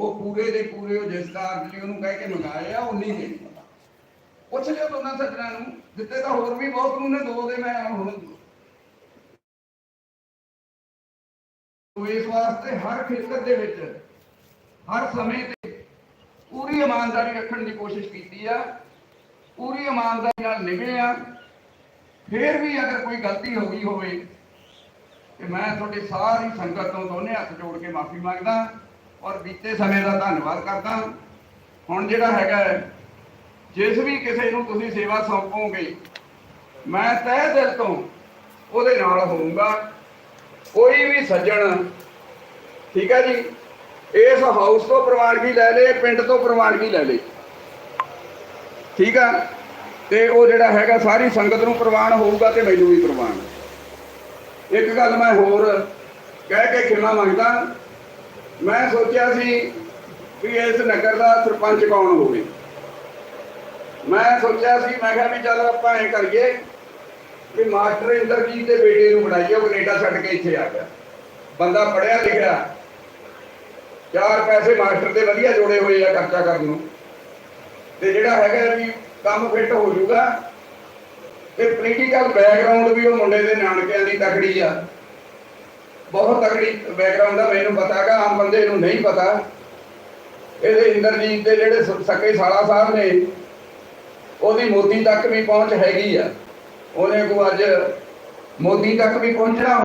ਉਹ ਪੂਰੇ ਦੇ ਪੂਰੇ ਉਹ ਜਿਸ ਕਾਰਜ ਲਈ ਉਹਨੂੰ ਕਹਿ ਕੇ ਮੰਗਾਏ ਆ ਉਹ ਨਹੀਂ ਦੇ ਪੁੱਛ ਲਿਓ ਦੋਨਾਂ ਸੱਜਣਾ ਨੂੰ, ਦਿੱਤੇ ਤਾਂ ਹੋਰ ਵੀ ਬਹੁਤ ਨੂੰ ਨੇ, ਦੋ ਦੇ ਮੈਂ ਹੁਣ ਇਸ ਵਾਸਤੇ ਹਰ ਖੇਤਰ ਦੇ ਵਿੱਚ, ਹਰ ਸਮੇਂ ਤੇ ਪੂਰੀ ਇਮਾਨਦਾਰੀ ਰੱਖਣ ਦੀ ਕੋਸ਼ਿਸ਼ ਕੀਤੀ ਆ, ਪੂਰੀ ਇਮਾਨਦਾਰੀ ਨਾਲ ਨਿਭੇ ਆ। ਫੇਰ ਵੀ ਅਗਰ ਕੋਈ ਗਲਤੀ ਹੋ ਗਈ ਹੋਵੇ, ਤੇ ਮੈਂ ਤੁਹਾਡੀ ਸਾਰੀ ਸੰਗਤ ਤੋਂ ਦੋਨੇ ਹੱਥ ਜੋੜ ਕੇ ਮਾਫੀ ਮੰਗਦਾ। ਔਰ ਬੀਤੇ ਸਮੇਂ ਦਾ ਧੰਨਵਾਦ ਕਰਦਾ ਹੁਣ ਜਿਹੜਾ ਹੈਗਾ ਜਿਸ ਵੀ ਕਿਸੇ ਨੂੰ ਤੁਸੀਂ ਸੇਵਾ ਸੌਂਪੋਗੇ, ਮੈਂ ਤਹਿ ਦਿਲ ਤੋਂ ਉਹਦੇ ਨਾਲ ਹੋਊਂਗਾ। ਕੋਈ ਵੀ ਸੱਜਣ, ਠੀਕ ਹੈ ਜੀ, ਇਸ ਹਾਊਸ ਤੋਂ ਪ੍ਰਵਾਨਗੀ ਲੈ ਲੇ, ਪਿੰਡ ਤੋਂ ਪ੍ਰਵਾਨਗੀ ਲੈ ਲੇ। ਠੀਕ ਆ? ਤੇ ਉਹ ਜਿਹੜਾ ਹੈਗਾ, ਸਾਰੀ ਸੰਗਤ ਨੂੰ ਪ੍ਰਵਾਨ ਹੋਊਗਾ ਤੇ ਮੈਨੂੰ ਵੀ ਪ੍ਰਵਾਨ। ਇੱਕ ਗੱਲ ਮੈਂ ਹੋਰ ਕਹਿ ਕੇ ਖਿਮਾ ਮੰਗਦਾ ਮੈਂ ਸੋਚਿਆ ਸੀ ਵੀ ਇਸ ਨਗਰ ਦਾ ਸਰਪੰਚ ਕੌਣ ਹੋਵੇ। ਮੈਂ ਸੋਚਿਆ ਸੀ, ਮੈਂ ਕਿਹਾ ਵੀ ਚੱਲ ਆਪਾਂ ਐ ਕਰੀਏ ਕਿ ਮਾਸਟਰ ਇੰਦਰਜੀਤ ਦੇ ਬੇਟੇ ਨੂੰ ਬਣਾਈਏ ਉਹ ਕੈਨੇਡਾ ਛੱਡ ਕੇ ਇੱਥੇ ਆ ਗਿਆ। ਬੰਦਾ ਪੜਿਆ ਲਿਖਿਆ, ਚਾਰ ਪੈਸੇ ਮਾਸਟਰ ਦੇ ਵਧੀਆ ਜੋੜੇ ਹੋਏ ਆ ਖਰਚਾ ਕਰਨ ਨੂੰ। ਤੇ ਜਿਹੜਾ ਹੈਗਾ ਵੀ ਕੰਮ ਫਿੱਟ ਹੋ ਜਾਊਗਾ, ਤੇ ਪੋਲੀਟੀਕਲ ਬੈਕਗ੍ਰਾਉਂਡ ਵੀ ਉਹ ਮੁੰਡੇ ਦੇ ਨਾਨਕਿਆਂ ਦੀ ਤਕੜੀ ਆ। ਬਹੁਤ ਤਕੜੀ ਬੈਕਗ੍ਰਾਉਂਡ ਆ, ਮੈਨੂੰ ਪਤਾ ਆਮ ਬੰਦੇ ਨੂੰ ਨਹੀਂ ਪਤਾ। ਇਹਦੇ ਇੰਦਰਜੀਤ ਦੇ ਜਿਹੜੇ ਸਕੇ ਸਾਲਾ ਸਾਹਿਬ ਨੇ, ਉਹਦੀ ਮੋਦੀ ਤੱਕ ਵੀ ਪਹੁੰਚ ਹੈਗੀ ਆ। ਉਹਨੇ ਕੋ ਅੱਜ ਮੋਦੀ ਤੱਕ ਵੀ ਪਹੁੰਚਣਾ।